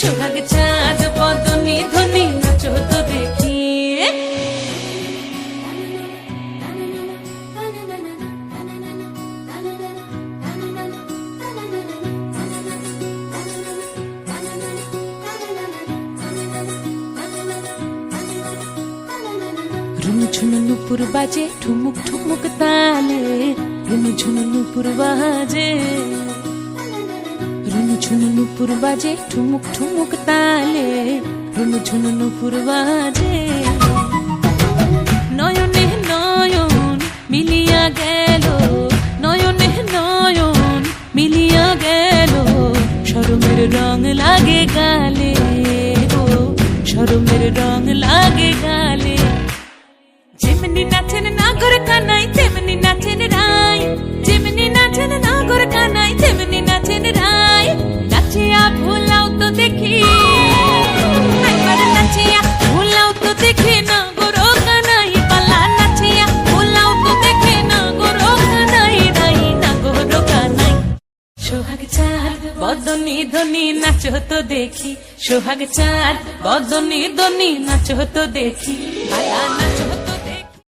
সোহাগ চাঁদ বদনি ধ্বনি নাচ হতো দেখি। ঝুনু নুপুর বাজে, ঠুমুক ঠুমুক তালে ঝুনু নুপুর বাজে। রুনু ঝুনু নুপুর বাজে, ঠুমুক ঠুমুক তালে। রুনু ঝুনু নুপুর বাজে। নয়নে নয়ন মিলিয়া গেল, নয়নে নয়ন মিলিয়া গেল। সরমের রং লাগে গালে, ও সরমের রং লাগে গালে। যেমনি নাচেন নাগর কানাই বদনি ধনি নাচ হতো দেখি। সোহাগ চাঁদ, বদনি, ধনি নাচ হতো দেখি। আয়া নাচ হতো